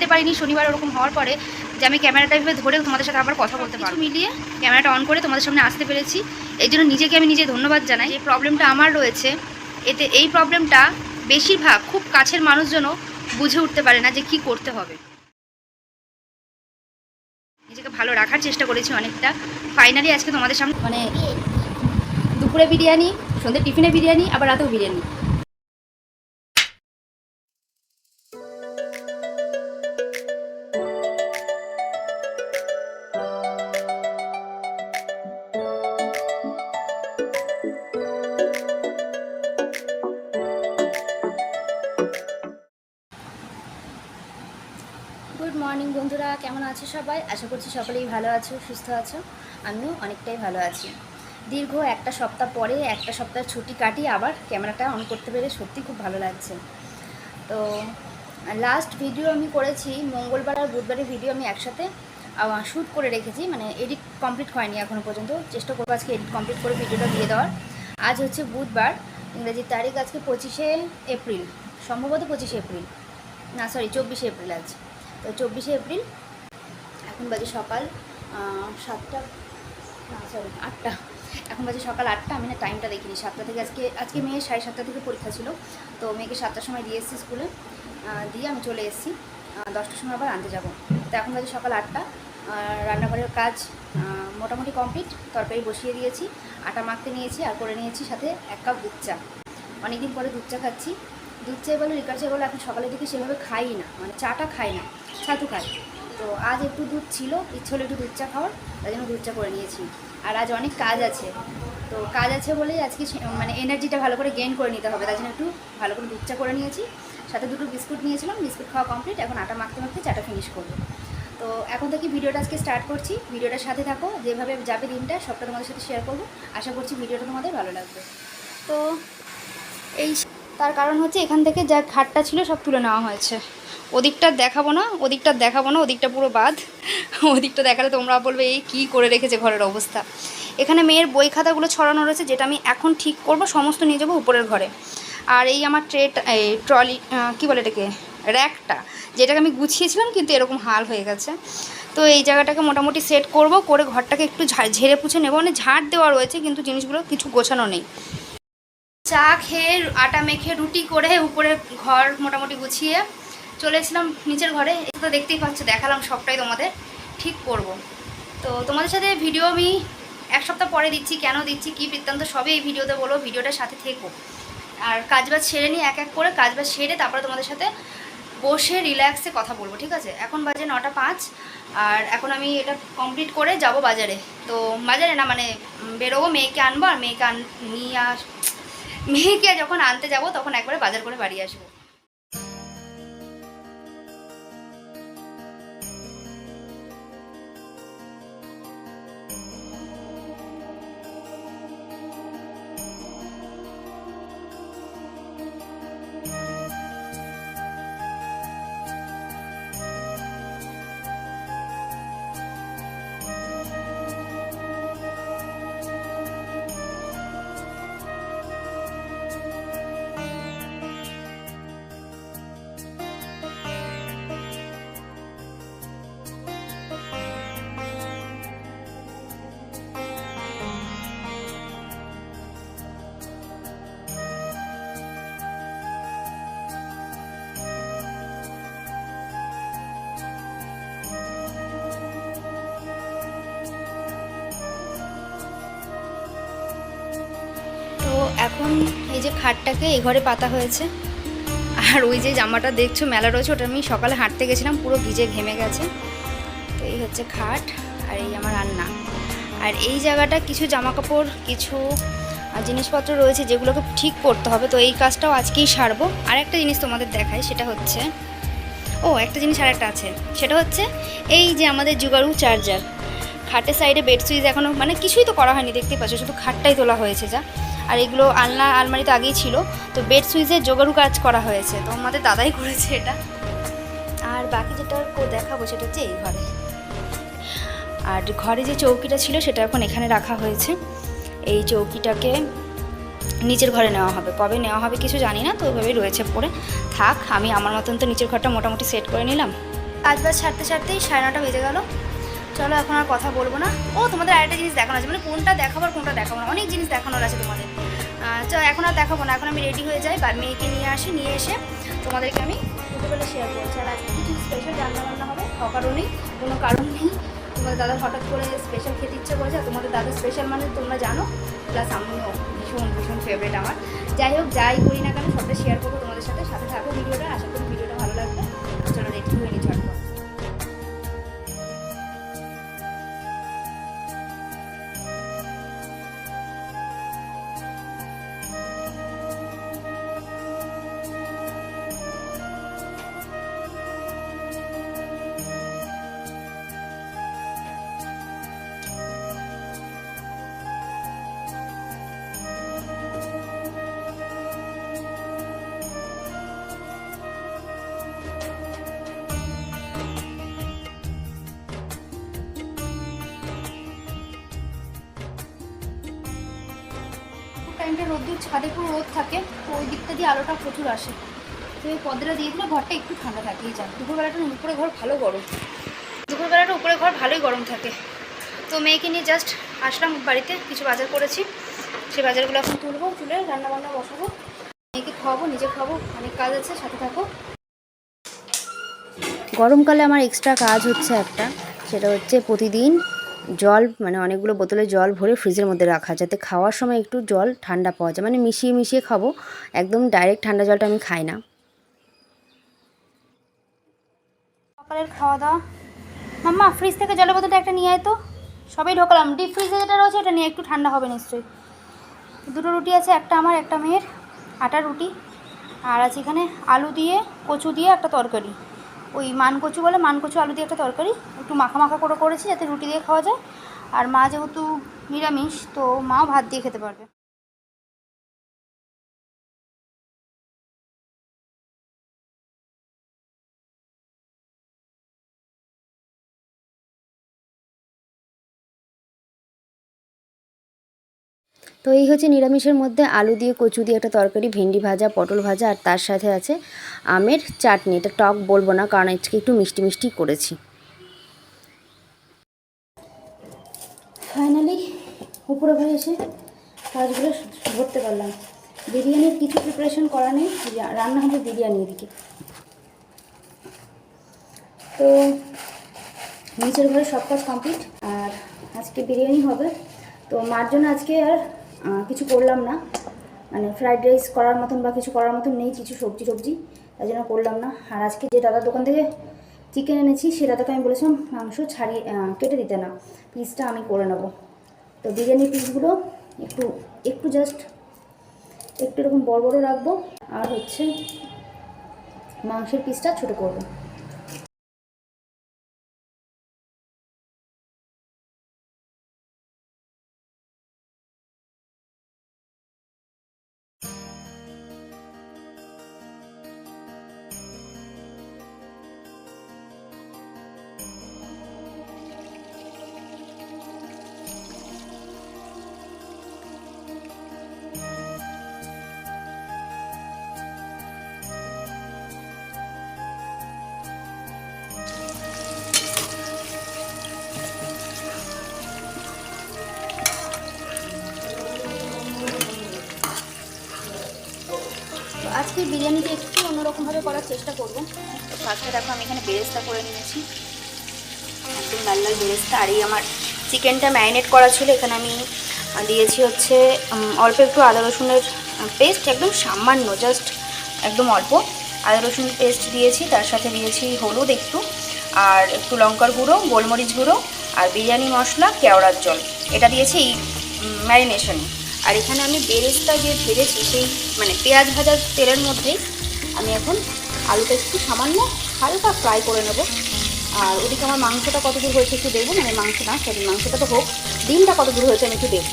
ভাবতে পারিনি শনিবার ওরকম হওয়ার পরে যে আমি ক্যামেরাটা এভাবে ধরে তোমাদের সাথে আবার কথা বলতে পারব। মিলিয়ে? ক্যামেরাটা অন করে তোমাদের সামনে আসতে পেরেছি। এই জন্য নিজেকে আমি নিজে ধন্যবাদ জানাই। এই প্রবলেমটা আমার রয়েছে এতে এই প্রবলেমটা বেশিরভাগ খুব কাছের মানুষজনও বুঝে উঠতে পারে না যে কি করতে হবে। নিজেকে ভালো রাখার চেষ্টা করেছি অনেকটা। ফাইনালি আজকে তোমাদের সামনে মানে দুপুরে বিরিয়ানি সন্ধ্যে টিফিনে বিরিয়ানি আবার রাতেও বিরিয়ানি। বন্ধুরা, কেমন আছো সবাই? আশা করছি সকলেই ভালো আছো, সুস্থ আছো। আমিও অনেকটাই ভালো আছি। দীর্ঘ একটা সপ্তাহ পরে, একটা সপ্তাহ ছুটি কাটিয়ে আবার ক্যামেরাটা অন করতে পেরে সত্যি খুব ভালো লাগছে। তো লাস্ট ভিডিও আমি করেছি, মঙ্গলবার আর বুধবারের ভিডিও আমি একসাথে শ্যুট করে রেখেছি। মানে এডিট কমপ্লিট হয়নি এখনও পর্যন্ত। চেষ্টা করব আজকে এডিট কমপ্লিট করে ভিডিওটা দিয়ে দেওয়ার। আজ হচ্ছে বুধবার, ইংরেজির তারিখ আজকে পঁচিশে এপ্রিল। সম্ভবত পঁচিশে এপ্রিল। না সরি চব্বিশে এপ্রিল আজ। তো চব্বিশে এপ্রিল এখন বাজে সকাল সাতটা, না সরি আটটা। এখন বাজে সকাল আটটা, আমি না টাইমটা দেখিনি, সাতটা থেকে আজকে আজকে মেয়ের সাড়ে সাতটা থেকে পরীক্ষা ছিল, তো মেয়েকে সাতটার সময় দিয়ে এসেছি স্কুলে দিয়ে আমি চলে এসেছি দশটার সময় আবার আনতে যাব। তো এখন বাজে সকাল আটটা রান্নাঘরের কাজ মোটামুটি কমপ্লিট তরকারি বসিয়ে দিয়েছি, আটা মাখতে নিয়েছি, আর করে নিয়েছি সাথে এক কাপ দুধ চা। অনেকদিন পরে দুধ চা খাচ্ছি। দুধ চাই বলে লিকার চাই বলে, এখন সকালের দিকে সেভাবে খাই না মানে চাটা খাই না, ছাতু খাই। তো আজ একটু দুধ ছিল, ইচ্ছে হলো একটু দুধ চা খাওয়ার, তাই জন্য দুধ চা করে নিয়েছি। আর আজ অনেক কাজ আছে। তো কাজ আছে বলেই আজকে মানে এনার্জিটা ভালো করে গেইন করে নিতে হবে, তাই জন্য একটু ভালো করে দুধ চা করে নিয়েছি। সাথে দুটো বিস্কুট নিয়েছিলাম, বিস্কুট খাওয়া কমপ্লিট এখন আটা মাখতে মাখতে চাটা ফিনিশ করব। তো এখন থেকে ভিডিওটা আজকে স্টার্ট করছি। ভিডিওটার সাথে থাকো, যেভাবে যাবে দিনটা, সবটা তোমাদের সাথে শেয়ার করব। আশা করছি ভিডিওটা তোমাদের ভালো লাগবে। তো এই তার কারণ হচ্ছে এখান থেকে যা খাটটা ছিল সব তুলে নেওয়া হয়েছে। ওদিকটা দেখাবো না, ওদিকটা দেখাবো না, ওদিকটা পুরো বাদ। ওদিকটা দেখালে তোমরা বলবে, এই কী করে রেখেছে ঘরের অবস্থা? এখানে মেয়ের বই খাতাগুলো ছড়ানো রয়েছে, যেটা আমি এখন ঠিক করব, সমস্ত নিয়ে যাব উপরের ঘরে। আর এই আমার ট্রেট, এই ট্রলি কী বলে এটাকে? র্যাকটা, যেটাকে আমি গুছিয়েছিলাম, কিন্তু এরকম হাল হয়ে গেছে। তো এই জায়গাটাকে মোটামুটি সেট করব, করে ঘরটাকে একটু ঝেড়ে পুছে নেব। মানে ঝাড় দেওয়া রয়েছে, কিন্তু জিনিসগুলো কিছু গোছানো নেই। চা খেয়ে আটা মেখে রুটি করে উপরে ঘর মোটামুটি গুছিয়ে চলে এসেছিলাম নিচের ঘরে। এটা তো দেখতেই পাচ্ছ, দেখালাম সবটাই তোমাদের। ঠিক করব। তো তোমাদের সাথে ভিডিও আমি এক সপ্তাহ পরে দিচ্ছি, কেন দিচ্ছি, কী বৃত্তান্ত, সবই এই ভিডিওতে বলো ভিডিওটার সাথে থেকো। আর কাজবাজ সেরে নিই এক এক করে কাজবাজ সেরে তারপরে তোমাদের সাথে বসে রিল্যাক্সে কথা বলব, ঠিক আছে? এখন বাজে নটা পাঁচ, আর এখন আমি এটা কমপ্লিট করে যাব বাজারে। তো বাজারে না মানে বেরোবো, মেয়েকে আনব, আর মেয়েকে আন, নিয়ে মেয়েকে যখন আনতে যাব তখন একবারে বাজার করে বাড়ি আসব। এখন এই যে খাটটাকে এই ঘরে পাতা হয়েছে, আর ওই যে জামাটা দেখছ, মেলা রয়েছে, ওটা আমি সকালে হাঁটতে গেছিলাম, পুরো ভিজে ঘেমে গেছে। তো এই হচ্ছে খাট আর এই আমার রান্না। আর এই জায়গাটা কিছু জামা কাপড় কিছু জিনিসপত্র রয়েছে যেগুলোকে ঠিক করতে হবে। তো এই কাজটাও আজকেই সারবো। আর একটা জিনিস তোমাদের দেখাই, সেটা হচ্ছে, ও, একটা জিনিস আর একটা আছে। সেটা হচ্ছে, এই যে আমাদের জুগারু চার্জার খাটের সাইডে বেড সুইচ এখনও মানে কিছুই তো করা হয়নি, দেখতেই পাচ্ছ, শুধু খাটটাই তোলা হয়েছে যা। আর এগুলো আলনা, আলমারি তো আগেই ছিল, তো বেড সুইচের জোগাড়ু কাজ করা হয়েছে, তো আমাদের দাদাই করেছে এটা। আর বাকি যেটা দেখাবো সেটা হচ্ছে এই ঘরে। আর ঘরে যে চৌকিটা ছিল, সেটা এখন এখানে রাখা হয়েছে। এই চৌকিটাকে নিচের ঘরে নেওয়া হবে। কবে নেওয়া হবে কিছু জানি না, তো ওইভাবেই রয়েছে পড়ে। থাক, আমি আমার মতন তো নিচের ঘরটা মোটামুটি সেট করে নিলাম। কাজ বাজ ছাড়তে ছাড়তেই সাড়ে নটা বেজে গেল। চলো এখন আর কথা বলব না। ও, তোমাদের আরেকটা জিনিস দেখানো আছে। মানে কোনটা দেখাবো আর কোনটা দেখাবো না। অনেক জিনিস দেখানোর আছে তোমাদের। চলো, এখন আর দেখাবো না। এখন আমি রেডি হয়ে যাই। বা মেয়েকে নিয়ে আসি, নিয়ে এসে তোমাদেরকে আমি দুপুরবেলা শেয়ার করছি আর আজকে কিছু স্পেশাল রান্না বান্না হবে? অকারণেই কোনো কারণ নেই। তোমাদের দাদা হঠাৎ করে স্পেশাল খেতে ইচ্ছে করেছে। আর তোমাদের দাদা স্পেশাল মানে তোমরা জানো। প্লাস আমিও ভীষণ ভীষণ ফেভারিট আমার। যাই হোক, যাই করি না কেন, সবটা শেয়ার করব তোমাদের সাথে। সাথে থাকো ভিডিওটা। আশা করি টাইমটা রোদ্দুর ছাদে পুরো রোদ থাকে, তো ওই দিকটা দিয়ে আলোটা প্রচুর আসে। তো এই পর্দাটা দিয়ে দিলে ঘরটা একটু ঠান্ডা থাকে এই যান দুপুরবেলাটা উপরে ঘর ভালো গরম। দুপুরবেলাটা উপরে ঘর ভালোই গরম থাকে। তো মেয়েকে নিয়ে জাস্ট আসলাম বাড়িতে, কিছু বাজার করেছি। সেই বাজারগুলো এখন তুলবো, তুলে রান্না বান্না বসাবো। মেয়েকে খাওয়াবো, নিজে খাব অনেক কাজ আছে, সাথে থাকো। গরমকালে আমার এক্সট্রা কাজ হচ্ছে একটা, সেটা হচ্ছে প্রতিদিন জল মানে অনেকগুলো বোতলে জল ভরে ফ্রিজের মধ্যে রাখা, যাতে খাওয়ার সময় একটু জল ঠান্ডা পাওয়া যায়। মানে মিশিয়ে মিশিয়ে খাব, একদম ডাইরেক্ট ঠান্ডা জলটা আমি খাই না। সকালের খাওয়া দাওয়া মাম্মা ফ্রিজ থেকে জলের বোতলটা একটা নিয়ে আয় তো। সবাই ঢোকালাম। ডিপ ফ্রিজে যেটা রয়েছে, ওটা নিয়ে একটু ঠান্ডা হবে নিশ্চয়ই। দুটো রুটি আছে, একটা আমার, একটা মেয়ের। আটা রুটি। আর আছে এখানে আলু দিয়ে, কচু দিয়ে, একটা তরকারি। ওই মানকচু বলে, মানকচু আলু দিয়ে একটা তরকারি। একটু মাখা মাখা করে করেছি যাতে রুটি দিয়ে খাওয়া যায়। আর মা যেহেতু নিরামিষ, তো মাও ভাত দিয়ে খেতে পারবে। তো এই হচ্ছে নিরামিষের মধ্যে আলু দিয়ে কচু দিয়ে একটা তরকারি, ভেন্ডি ভাজা, পটল ভাজা আর তার সাথে আছে আমের চাটনি। এটা টক বলব না, কারণ আজকে একটু মিষ্টি মিষ্টি করেছি। ফাইনালি উপরে ঘরে এসে কাজগুলো ধরতে পারলাম। বিরিয়ানির কিছু প্রিপারেশন করা নেই রান্না হবে বিরিয়ানি এদিকে। তো নিচের ঘরে সব কাজ কমপ্লিট আর আজকে বিরিয়ানি হবে। তো মার জন্য আজকে আর কিছু করলাম না। মানে ফ্রাইড রাইস করার মতন বা কিছু করার মতন নেই, কিছু সবজি টবজি, তাই জন্য করলাম না। আর আজকে যে দাদার দোকান থেকে চিকেন এনেছি, সে দাদাকে আমি বলেছিলাম, মাংস ছাড়িয়ে কেটে দিতে না পিসটা আমি করে নেব। তো বিরিয়ানি পিসগুলো একটু একটু জাস্ট একটু এরকম বড় বড় রাখব, আর হচ্ছে মাংসের পিসটা ছোট করব। আজকে বিরিয়ানিটা একটু অন্যরকমভাবে করার চেষ্টা করব। ফার্স্টে দেখো আমি এখানে বেরেস্তা করে নিয়েছি। একদম লাল লাল বেরেস্তা। আর এই আমার চিকেনটা ম্যারিনেট করা ছিল, এখানে আমি দিয়েছি হচ্ছে অল্প একটু আদা রসুনের পেস্ট, একদম সামান্য জাস্ট একদম অল্প আদা রসুন পেস্ট দিয়েছি। তার সাথে দিয়েছি হলুদ একটু, আর একটু লঙ্কার গুঁড়ো, গোলমরিচ গুঁড়ো, আর বিরিয়ানি মশলা, কেওড়ার জল। এটা দিয়েছি এই ম্যারিনেশনে। আর এখানে আমি বেরেস্তা যে ভেজেছি সেই মানে পেঁয়াজ ভাজার তেলের মধ্যেই আমি এখন আলুটা একটু সামান্য হালকা ফ্রাই করে নেব। আর ওদিকে আমার মাংসটা কত দূর হয়েছে একটু দেখব মানে মাংস না, সরি, মাংসটা তো হোক, ডিমটা কত দূর হয়েছে আমি একটু দেখব।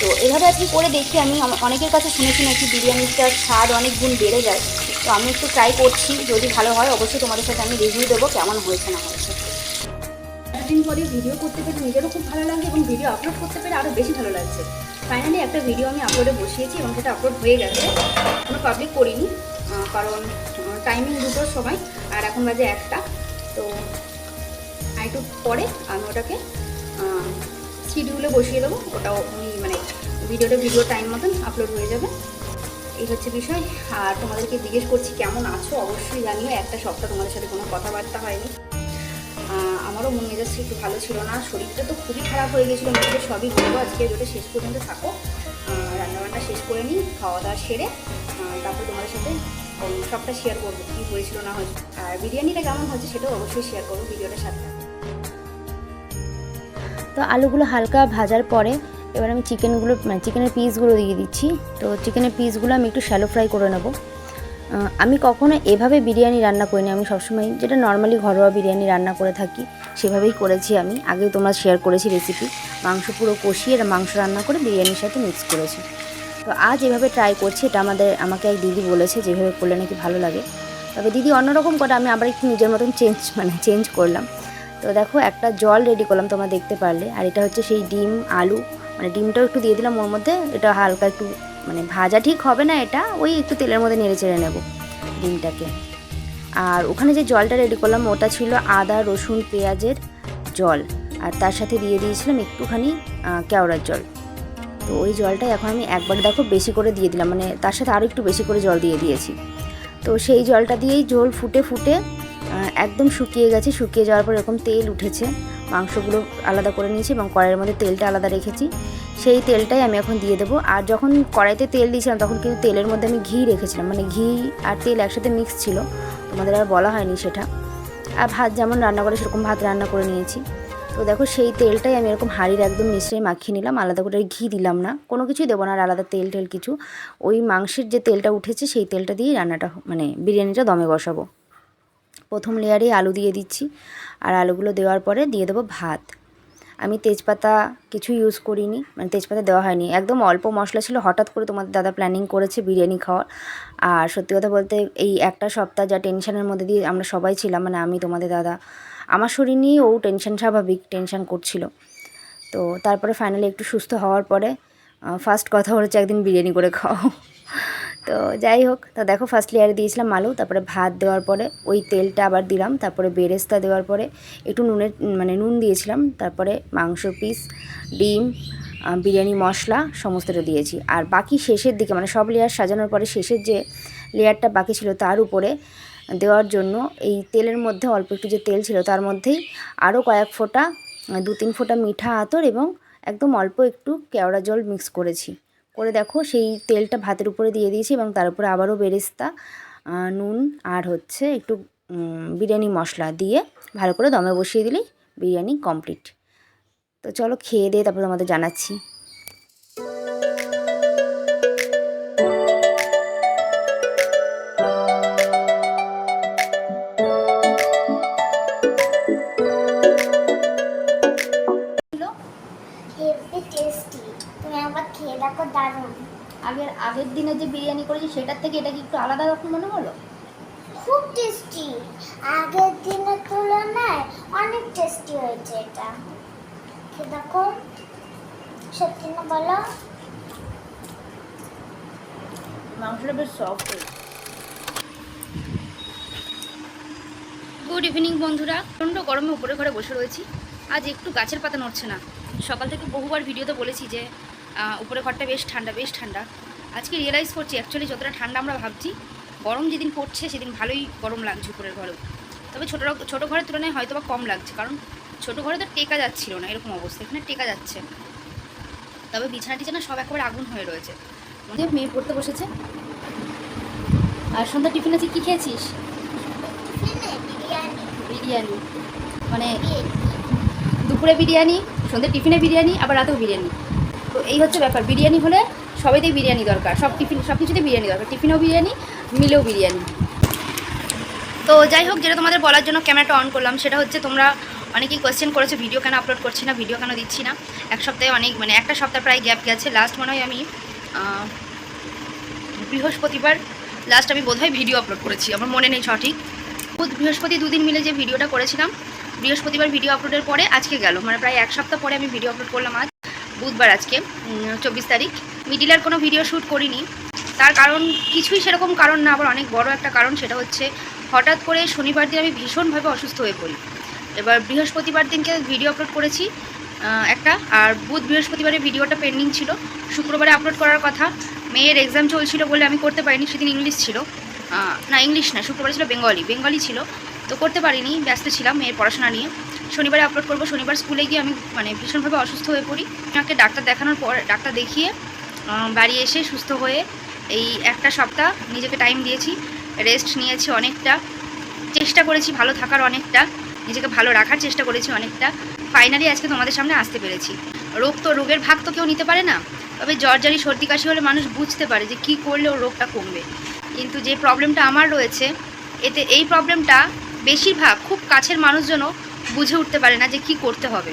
তো এভাবে আজকে করে দেখি, আমি অনেকের কাছে শুনেছি নাকি বিরিয়ানিটার স্বাদ অনেক গুণ বেড়ে যায়। তো আমি একটু ট্রাই করছি, যদি ভালো হয় অবশ্যই তোমাদের সাথে আমি রিভিউ দেবো কেমন হয়েছে না হয়েছে। এতদিন পরে ভিডিও করতে পেরে নিজেরও খুব ভালো লাগে এবং ভিডিও আপলোড করতে পেরে আরও বেশি ভালো লাগছে। ফাইনালি একটা ভিডিও আমি আপলোডে বসিয়েছি এবং সেটা আপলোড হয়ে গেছে। কোনো পাবলিক করিনি কারণ টাইমিং দুটোর সময়, আর এখন বাজে একটা। তো একটু পরে আমি ওটাকে শিডিউলে বসিয়ে দেবো। ওটাও আমি মানে ভিডিওটা ভিডিও টাইম মতন আপলোড হয়ে যাবে। এই হচ্ছে বিষয়। আর তোমাদেরকে জিজ্ঞেস করছি, কেমন আছো? অবশ্যই জানিও। একটা সপ্তাহ তোমাদের সাথে কোনো কথাবার্তা হয়নি। আমারও মন মেজাজটা একটু ভালো ছিল না, শরীরটা তো খুবই খারাপ হয়ে গেছিল। মেয়েদের সবই বলব আজকে ভিডিওটা শেষ পর্যন্ত থাকো। রান্নাবান্না শেষ করে নিই খাওয়া দাওয়া সেরে তারপর তোমাদের সাথে সবটা শেয়ার করব, কী হয়েছিল না হয়েছে আর বিরিয়ানিটা কেমন হয়েছে সেটাও অবশ্যই শেয়ার করব ভিডিওটার সাথে তো আলুগুলো হালকা ভাজার পরে, এবার আমি চিকেনগুলো চিকেনের পিসগুলো দিয়ে দিচ্ছি। তো চিকেনের পিসগুলো আমি একটু শ্যালো ফ্রাই করে নেব। আমি কখনো এভাবে বিরিয়ানি রান্না করিনি। আমি সবসময় যেটা নর্মালি ঘরোয়া বিরিয়ানি রান্না করে থাকি, সেভাবেই করেছি আমি। আগেও তোমরা শেয়ার করেছি রেসিপি মাংস পুরো কষিয়ে মাংস রান্না করে বিরিয়ানির সাথে মিক্স করেছি। তো আজ এভাবে ট্রাই করছি, এটা আমাদের, আমাকে এক দিদি বলেছে যেভাবে করলে নাকি ভালো লাগে। তবে দিদি অন্যরকম করে আমি আবার একটু নিজের মতন চেঞ্জ মানে চেঞ্জ করলাম। তো দেখো, একটা জল রেডি করলাম তোমরা দেখতে পারলে। আর এটা হচ্ছে সেই ডিম, আলু মানে ডিমটাও একটু দিয়ে দিলাম, ওর মধ্যে এটা হালকা একটু মানে ভাজা ঠিক হবে না এটা, ওই একটু তেলের মধ্যে নেড়ে চেড়ে নেব ডিমটাকে। আর ওখানে যে জলটা রেডি করলাম, ওটা ছিল আদা, রসুন, পেঁয়াজের জল। আর তার সাথে দিয়ে দিয়েছিলাম একটুখানি কেওড়ার জল। তো ওই জলটা এখন আমি একবার দেখো বেশি করে দিয়ে দিলাম মানে তার সাথে আরও একটু বেশি করে জল দিয়ে দিয়েছি। তো সেই জলটা দিয়েই ঝোল ফুটে ফুটে একদম শুকিয়ে গেছে। শুকিয়ে যাওয়ার পর এরকম তেল উঠেছে। মাংসগুলো আলাদা করে নিয়েছি এবং কড়াইয়ের মধ্যে তেলটা আলাদা রেখেছি। সেই তেলটাই আমি এখন দিয়ে দেবো। আর যখন কড়াইতে তেল দিয়েছিলাম, তখন কিন্তু তেলের মধ্যে আমি ঘি রেখেছিলাম। মানে ঘি আর তেল একসাথে মিক্স ছিল। তোমাদের আর বলা হয়নি সেটা। আর ভাত, যেমন রান্না করে সেরকম ভাত রান্না করে নিয়েছি। তো দেখো, সেই তেলটাই আমি এরকম হাঁড়ির একদম মিশ্রে মাখিয়ে নিলাম। আলাদা করে ঘি দিলাম না। কোনো কিছুই দেবো না আর আলাদা তেল টেল কিছু। ওই মাংসের যে তেলটা উঠেছে, সেই তেলটা দিয়েই রান্নাটা মানে বিরিয়ানিটা দমে বসাবো। প্রথম লেয়ারে আলু দিয়ে দিচ্ছি। আর আলুগুলো দেওয়ার পরে দিয়ে দেবো ভাত। আমি তেজপাতা কিছু ইউজ করিনি মানে তেজপাতা দেওয়া হয়নি। একদম অল্প মশলা ছিল, হঠাৎ করে তোমাদের দাদা প্ল্যানিং করেছে বিরিয়ানি খাওয়ার। আর সত্যি কথা বলতে এই একটা সপ্তাহ যা টেনশনের মধ্যে দিয়ে আমরা সবাই ছিলাম মানে আমি, তোমাদের দাদা, আমার শরীর নিয়ে ও টেনশন স্বাভাবিক টেনশন করছিল। তো তারপরে ফাইনালি একটু সুস্থ হওয়ার পরে ফার্স্ট কথা হচ্ছে একদিন বিরিয়ানি করে খাও তো যাই হোক, তো দেখো ফার্স্ট লেয়ারে দিয়েছিলাম আলু, তারপরে ভাত দেওয়ার পরে ওই তেলটা আবার দিলাম, তারপরে বেরেস্তা দেওয়ার পরে একটু নুনের মানে নুন দিয়েছিলাম, তারপরে মাংস পিস ডিম বিরিয়ানি মশলা সমস্তটা দিয়েছি। আর বাকি শেষের দিকে মানে সব লেয়ার সাজানোর পরে শেষের যে লেয়ারটা বাকি ছিল তার উপরে দেওয়ার জন্য এই তেলের মধ্যে অল্প একটু যে তেল ছিল তার মধ্যেই আরও কয়েক ফোঁটা দু তিন ফোঁটা মিঠা আতর এবং একদম অল্প একটু কেওড়া জল মিক্স করেছি। করে দেখো, সেই তেলটা ভাতের উপরে দিয়ে দিয়েছি এবং তার উপরে আবারও বেরেস্তা নুন আর হচ্ছে একটু বিরিয়ানি মশলা দিয়ে ভালো করে দমে বসিয়ে দিলেই বিরিয়ানি কমপ্লিট। তো চলো খেয়ে দিয়ে তারপর তোমাদের জানাচ্ছি। দেখো দারুণ। আগের আগের দিনে যে বিরিয়ানি করেছি সেটার থেকে এটা কি একটু আলাদা রকম মনে হলো? খুব টেস্টি আগের দিনের তুলনায় অনেক টেস্টি হয়েছে এটা। দেখো। সত্যি না বলো? মাংসটা বেশ সফট গুড ইভিনিং বন্ধুরা। প্রচণ্ড গরমে উপরে ঘরে বসে রয়েছি। আজ একটু গাছের পাতা নড়ছে না। সকাল থেকে বহুবার ভিডিওতে বলেছি যে উপরে ঘরটা বেশ ঠান্ডা বেশ ঠান্ডা। আজকে রিয়েলাইজ করছি অ্যাকচুয়ালি যতটা ঠান্ডা আমরা ভাবছি গরম যেদিন পড়ছে সেদিন ভালোই গরম লাগছে উপরের ঘরেও। তবে ছোটো ছোটো ঘরের তুলনায় হয়তো বা কম লাগছে কারণ ছোটো ঘরে তো টেকা যাচ্ছিল না এরকম অবস্থা এখানে টেকা যাচ্ছে। তবে বিছানা টিছানা সব একেবারে আগুন হয়ে রয়েছে। মেয়ে পড়তে বসেছে। আর সন্ধ্যা টিফিন আছে কী খেয়েছিস? বিরিয়ানি। মানে দুপুরে বিরিয়ানি সন্ধ্যে টিফিনে বিরিয়ানি আবার রাতেও বিরিয়ানি। তো এই হচ্ছে ব্যাপার। বিরিয়ানি হলে সবাইতেই বিরিয়ানি দরকার। সব টিফিন সব কিছুতেই বিরিয়ানি দরকার। টিফিনেও বিরিয়ানি, মিলেও বিরিয়ানি। তো যাই হোক, যেটা তোমাদের বলার জন্য ক্যামেরাটা অন করলাম, সেটা হচ্ছে তোমরা অনেকেই কোয়েশ্চেন করেছ ভিডিও কেন আপলোড করছি না ভিডিও কেন দিচ্ছি না? এক সপ্তাহে অনেক মানে একটা সপ্তাহ প্রায় গ্যাপ গেছে। লাস্ট মনে হয় আমি বৃহস্পতিবার লাস্ট আমি বোধহয় ভিডিও আপলোড করেছি। আমার মনে নেই সঠিক। বুধ বৃহস্পতি দুদিন মিলে যে ভিডিওটা করেছিলাম, বৃহস্পতিবার ভিডিও আপলোডের পরে আজকে গেল। মানে প্রায় এক সপ্তাহ পরে আমি ভিডিও আপলোড করলাম আজ। বুধবার আজকে চব্বিশ তারিখ। মিডিলের কোনো ভিডিও শ্যুট করিনি। তার কারণ, কিছুই সেরকম কারণ না, আবার অনেক বড় একটা কারণ, সেটা হচ্ছে হঠাৎ করে শনিবার দিন আমি ভীষণভাবে অসুস্থ হয়ে পড়ি। এবার বৃহস্পতিবার দিনকে ভিডিও আপলোড করেছি একটা, আর বুধ বৃহস্পতিবারে ভিডিওটা পেন্ডিং ছিল। শুক্রবারে আপলোড করার কথা, মেয়ের এক্সাম চলছিল বলে আমি করতে পারিনি, সেদিন ইংলিশ ছিল। না, ইংলিশ না, শুক্রবারে ছিল, বেঙ্গলি বেঙ্গলি ছিল। তো করতে পারিনি, ব্যস্ত ছিলাম মেয়ের পড়াশোনা নিয়ে। শনিবারে আপলোড করব। শনিবার স্কুলে গিয়ে আমি মানে ভীষণভাবে অসুস্থ হয়ে পড়ি। আমাকে ডাক্তার দেখানোর পর, ডাক্তার দেখিয়ে বাড়ি এসে সুস্থ হয়ে এই একটা সপ্তাহ নিজেকে টাইম দিয়েছি রেস্ট নিয়েছি অনেকটা। চেষ্টা করেছি ভালো থাকার অনেকটা, নিজেকে ভালো রাখার চেষ্টা করেছি অনেকটা। ফাইনালি আজকে তোমাদের সামনে আসতে পেরেছি। রোগ তো, রোগের ভাগ তো কেউ নিতে পারে না। তবে জ্বর, জারি, সর্দি, কাশি হলে মানুষ বুঝতে পারে যে কী করলে ওর রোগটা কমবে। কিন্তু যে প্রবলেমটা আমার রয়েছে, এতে এই প্রবলেমটা বেশিরভাগ খুব কাছের মানুষজনও বুঝে উঠতে পারে না যে কি করতে হবে।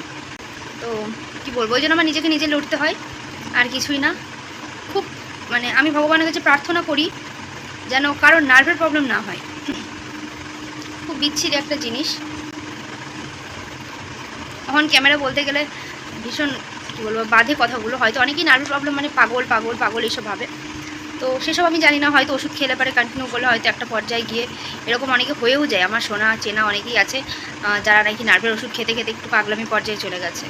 তো কি বলব, ওই জন্য আমার নিজেকে নিজে লড়তে হয়, আর কিছুই না। খুব মানে আমি ভগবানের কাছে প্রার্থনা করি যেন কারোর নার্ভের প্রবলেম না হয়। খুব বিচ্ছিরি একটা জিনিস। এখন ক্যামেরা বলতে গেলে ভীষণ, কী বলব বাধে কথাগুলো। হয়তো অনেকেই নার্ভের প্রবলেম মানে পাগল পাগল পাগল এইসব ভাবে। তো সেসব আমি জানি না, হয়তো ওষুধ খেলে পারে কন্টিনিউ করলে হয়তো একটা পর্যায়ে গিয়ে এরকম অনেকে হয়েও যায়। আমার শোনা চেনা অনেকেই আছে যারা নাকি নার্ভের ওষুধ খেতে খেতে একটু পাগলামি পর্যায়ে চলে গেছে।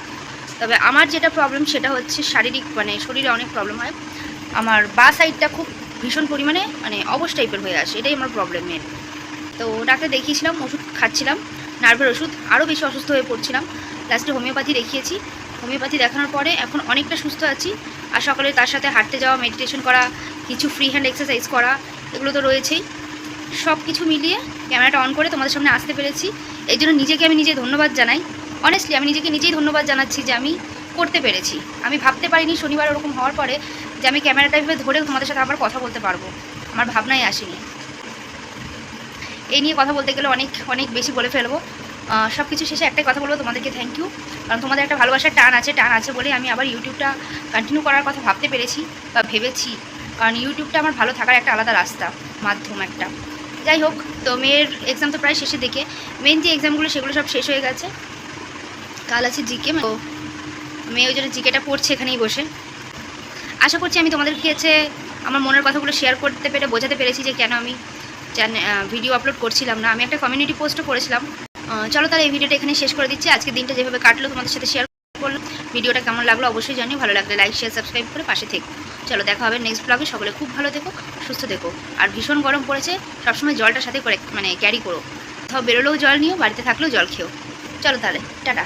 তবে আমার যেটা প্রবলেম সেটা হচ্ছে শারীরিক মানে শরীরে অনেক প্রবলেম হয়। আমার বা সাইডটা খুব ভীষণ পরিমাণে মানে অবশ টাইপের হয়ে আসে, এটাই আমার প্রবলেম মেন তো ডাক্তার দেখিয়েছিলাম, ওষুধ খাচ্ছিলাম, নার্ভের ওষুধ আরও বেশি অসুস্থ হয়ে পড়ছিলাম। লাস্টে হোমিওপ্যাথি দেখিয়েছি হোমিওপ্যাথি দেখানোর পরে এখন অনেকটা সুস্থ আছি। আর সকালে তার সাথে হাঁটতে যাওয়া মেডিটেশন করা, কিছু ফ্রি হ্যান্ড এক্সারসাইজ করা, এগুলো তো রয়েছেই। সব কিছু মিলিয়ে ক্যামেরাটা অন করে তোমাদের সামনে আসতে পেরেছি। এই জন্য নিজেকে আমি নিজে ধন্যবাদ জানাই। অনেস্টলি আমি নিজেকে নিজেই ধন্যবাদ জানাচ্ছি যে আমি করতে পেরেছি। আমি ভাবতে পারিনি শনিবার ওরকম হওয়ার পরে যে আমি ক্যামেরাটা এভাবে ধরে তোমাদের সাথে আবার কথা বলতে পারব। আমার ভাবনাই আসেনি। এই নিয়ে কথা বলতে গেলে অনেক অনেক বেশি বলে ফেলব। সব কিছু শেষে একটাই কথা বলব, তোমাদেরকে থ্যাংক ইউ কারণ তোমাদের একটা ভালোবাসার টান আছে টান আছে বলে আমি আবার ইউটিউবটা কন্টিনিউ করার কথা ভাবতে পেরেছি বা ভেবেছি। কারণ ইউটিউবটা আমার ভালো থাকার একটা আলাদা রাস্তা, মাধ্যম একটা। যাই হোক, তো মেয়ের এক্সাম তো প্রায় শেষে দেখে মেন যে এক্সামগুলো সেগুলো সব শেষ হয়ে গেছে। কাল আছে জিকে তো মেয়ে ওই জন্য জিকেটা পড়ছে এখানেই বসে। আশা করছি আমি তোমাদের কাছে আমার মনের কথাগুলো শেয়ার করতে পেরে বোঝাতে পেরেছি যে কেন আমি ভিডিও আপলোড করছিলাম না। আমি একটা কমিউনিটি পোস্টও করেছিলাম। চলো তাহলে এই ভিডিওটা এখানে শেষ করে দিচ্ছি। আজকে দিনটা যেভাবে কাটলো, তোমাদের সাথে শেয়ার করল ভিডিওটা কেমন লাগল অবশ্যই জানিও। ভালো লাগলে লাইক শেয়ার সাবস্ক্রাইব করে পাশে থেকো। চলো দেখা হবে নেক্সট ব্লগে সকলে খুব ভালো দেখো সুস্থ দেখো আর ভীষণ গরম পড়েছে, সবসময় জলটা সাথে করে মানে ক্যারি করো। কোথাও বেরোলেও জল নিও, বাড়িতে থাকলেও জল খেও। চলো তাহলে, টাটা।